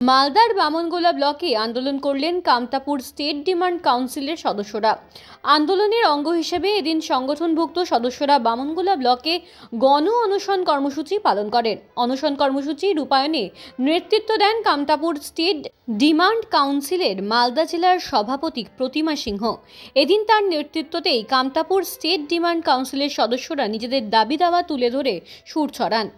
মালদার বামনগোলা ব্লকে আন্দোলন করলেন কামতাপুর স্টেট ডিমান্ড কাউন্সিলের সদস্যরা। আন্দোলনের অঙ্গ হিসেবে এদিন সংগঠনভুক্ত সদস্যরা বামনগোলা ব্লকে গণ অনশন কর্মসূচি পালন করেন। অনশন কর্মসূচি রূপায়ণে নেতৃত্ব দেন কামতাপুর স্টেট ডিমান্ড কাউন্সিলের মালদা জেলার সভাপতি প্রতিমা সিংহ। এদিন তার নেতৃত্বতেই কামতাপুর স্টেট ডিমান্ড কাউন্সিলের সদস্যরা নিজেদের দাবি দাওয়া তুলে ধরে সুর ছড়ান।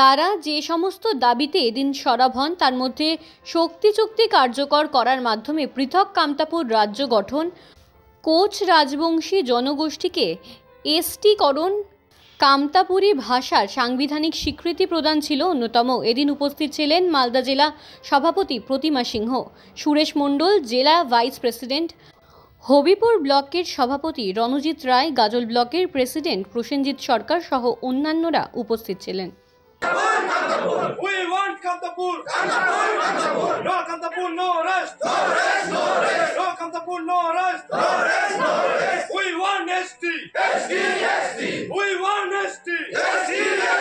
তারা যে সমস্ত দাবিতে এদিন সরব হন, তার মধ্যে শক্তি চুক্তি কার্যকর করার মাধ্যমে পৃথক কামতাপুর রাজ্য গঠন, কোচ রাজবংশী জনগোষ্ঠীকে এসটিকরণ কামতাপুরী ভাষার সাংবিধানিক স্বীকৃতি প্রদান ছিল অন্যতম। এদিন উপস্থিত ছিলেন মালদা জেলা সভাপতি প্রতিমা সিংহ, সুরেশ মণ্ডল জেলা ভাইস প্রেসিডেন্ট, হবিপুর ব্লকের সভাপতি রণজিৎ রায়, গাজল ব্লকের প্রেসিডেন্ট প্রসেনজিৎ সরকার সহ অন্যান্যরা উপস্থিত ছিলেন। We want Kantapur. Kantapur, Kantapur. No Kantapur, no rest. No rest, no rest. No Kantapur, no rest. No rest, no rest. We want ST. ST, ST. We want ST. ST,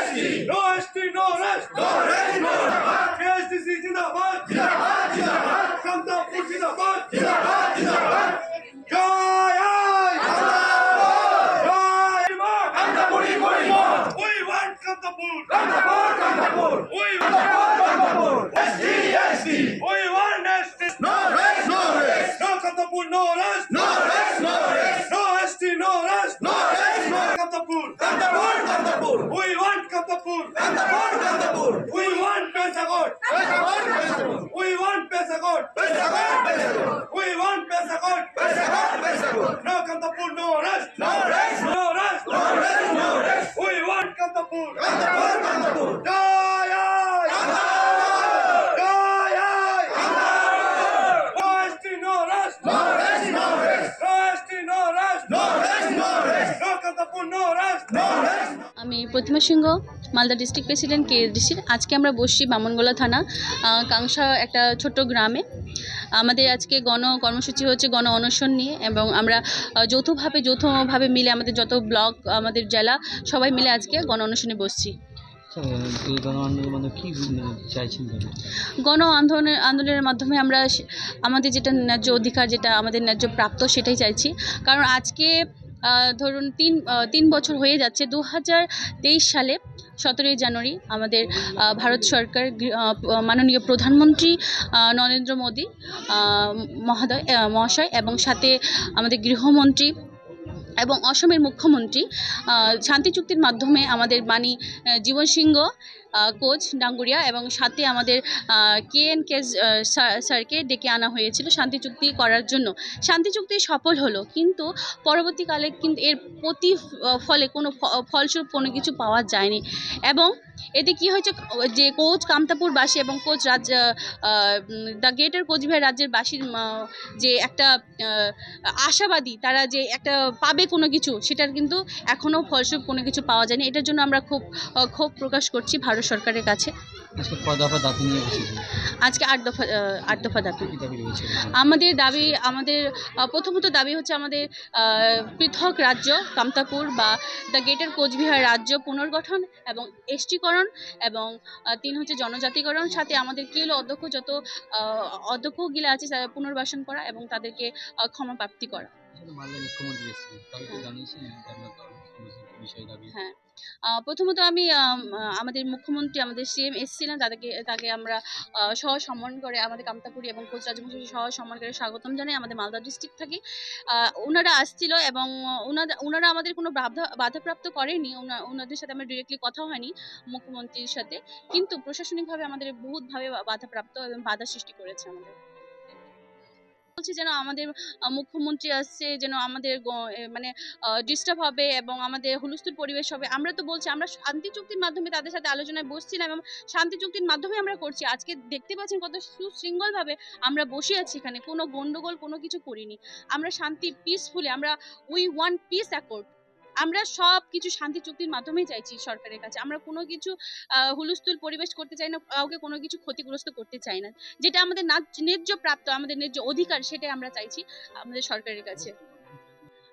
ST. No ST, no rest. No rest, no rest. KSTC Jindabad. Jindabad, Jindabad. Kantapur Jindabad. Jindabad, Jindabad. Jai Jai. Jai Maan. Kantapuri, Puriman. We want Kantapur. Kantapur, Kantapur. We want Kantapur. ST, ST. We want ST. No rest, no rest. No Kantapur, no rest. No rest, no rest. No ST, no rest. No rest, no rest. Kantapur. Kantapur, Kantapur. We want Kantapur. Kantapur, Kantapur. We want Pesagod. Pesagod, Pesagod. We want Pesagod. Pesagod, Pesagod. We want Pesagod. Pesagod, Pesagod. No Kantapur, no rest. No rest, no rest. No rest, no rest. We want Kantapur. Kantapur, Kantapur. Jai. No rest. No rest, rest. No rest. No rest, no rest. No Kantapur, no rest. No rest. আমি প্রতিমা সিংহ Malda district president কে ডিসির আজকে আমরা বসছি বামনগোলা থানা কাংসা একটা ছোট্ট গ্রামে। আমাদের আজকে গণ কর্মসূচি হচ্ছে গণ অনশন নিয়ে এবং আমরা যৌথভাবে যৌথভাবে মিলে আমাদের যত ব্লক আমাদের জেলা সবাই মিলে আজকে গণ অনশনে বসছি। আচ্ছা, গণ আন্দোলন আন্দোলনের মাধ্যমে আমরা আমাদের যেটা ন্যায্য অধিকার যেটা আমাদের ন্যায্য প্রাপ্ত সেটাই চাইছি। কারণ আজকে ধরুন তিন তিন বছর হয়ে যাচ্ছে। দু হাজার তেইশ সালে সতেরোই জানুয়ারি আমাদের ভারত সরকার মাননীয় প্রধানমন্ত্রী নরেন্দ্র মোদী মহাদয় মহাশয় এবং সাথে আমাদের গৃহমন্ত্রী এবং অসমের মুখ্যমন্ত্রী শান্তি চুক্তির মাধ্যমে আমাদের বাণী জীবন সিংহ কোচ ডাঙ্গুরিয়া এবং সাথে আমাদের কে এন কে স্যারকে ডেকে আনা হয়েছিল শান্তি চুক্তি করার জন্য। শান্তি চুক্তি সফল হলো, কিন্তু পরবর্তীকালে কিন্তু এর প্রতি ফলে কোনো ফলস্বরূপ কোনো কিছু পাওয়া যায়নি। এবং এতে কি হয়েছে, যে কোচ কামতাপুরবাসী এবং কোচ রাজ দ্য গেটের কোচবিহার রাজ্যের বাসীর যে একটা আশাবাদী, তারা যে একটা পাবে কোনো কিছু, সেটার কিন্তু এখনও ফলস্বরূপ কোনো কিছু পাওয়া যায়নি। এটার জন্য আমরা খুব ক্ষোভ প্রকাশ করছি ভারত সরকারের কাছে। আজকে আট দফা আট দফা দাবি। আমাদের দাবি আমাদের প্রথমত দাবি হচ্ছে আমাদের পৃথক রাজ্য কামতাপুর বা দ্য গেটের কোচবিহার রাজ্য পুনর্গঠন এবং এসটিকরণ এবং তিন হচ্ছে জনজাতিকরণ। সাথে আমাদের কি হলো অধ্যক্ষ যত আহ, অধ্যক্ষগুলো আছে পুনর্বাসন করা এবং তাদেরকে আহ, ক্ষমা প্রাপ্তি করা। মুখ্যমন্ত্রী হ্যাঁ। প্রথমত আমি আমাদের মুখ্যমন্ত্রী, আমাদের সিএম এসেছিলেন, তাদেরকে, তাকে আমরা সহ সম্মান করে আমাদের কামতাপুরি এবং কোচ রাজবংশী সহ সম্মান করে স্বাগতম জানাই। আমাদের মালদা ডিস্ট্রিক্ট থেকে। ওনারা আসছিল এবং ওনারা ওনারা আমাদের কোনো বাধা, বাধাপ্রাপ্ত করেনি। ওনাদের সাথে আমার ডিরেক্টলি কথা হয়নি মুখ্যমন্ত্রীর সাথে। কিন্তু প্রশাসনিকভাবে আমাদের বহুতভাবে বাধাপ্রাপ্ত এবং বাধা সৃষ্টি করেছে আমাদের। বলছি যেন আমাদের মুখ্যমন্ত্রী আসছে, যেন আমাদের মানে ডিস্টার্ব হবে এবং আমাদের হুলস্থুল পরিবেশ হবে। আমরা তো বলছি আমরা শান্তি চুক্তির মাধ্যমে তাদের সাথে আলোচনায় বসছিলাম এবং শান্তি চুক্তির মাধ্যমে আমরা করছি। আজকে দেখতে পাচ্ছেন কত সুশৃঙ্খলভাবে আমরা বসে আছি এখানে। কোনো গন্ডগোল, কোনো কিছু করিনি। আমরা শান্তি পিসফুলি আমরা উই ওয়ান পিস অ্যাকর্ড আমরা সব কিছু শান্তি চুক্তির মাধ্যমেই চাইছি সরকারের কাছে। আমরা কোনো কিছু হুলস্থুল পরিবেশ করতে চাই না, কাউকে কোনো কিছু ক্ষতিগ্রস্ত করতে চাই না। যেটা আমাদের ন্যায্য প্রাপ্ত, আমাদের ন্যায্য অধিকার, সেটাই আমরা চাইছি আমাদের সরকারের কাছে।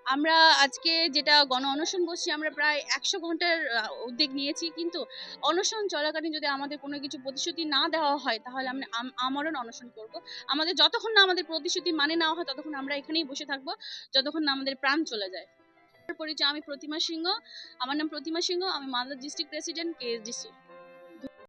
আমরা আজকে যেটা গণ অনশন বসছি, আমরা প্রায় একশো ঘণ্টার উদ্যোগ নিয়েছি। কিন্তু অনশন চলাকালীন যদি আমাদের কোনো কিছু প্রতিশ্রুতি না দেওয়া হয়, তাহলে আমরা আম- আমরণ অনশন করব। আমাদের যতক্ষণ না আমাদের প্রতিশ্রুতি মানে নেওয়া হয়, ততক্ষণ আমরা এখানেই বসে থাকব, যতক্ষণ না আমাদের প্রাণ চলে যায়। পরিচয় আমি প্রতিমা সিংহ আমার নাম প্রতিমা সিংহ আমি মালদা ডিস্ট্রিক্ট প্রেসিডেন্ট কেএসডিসি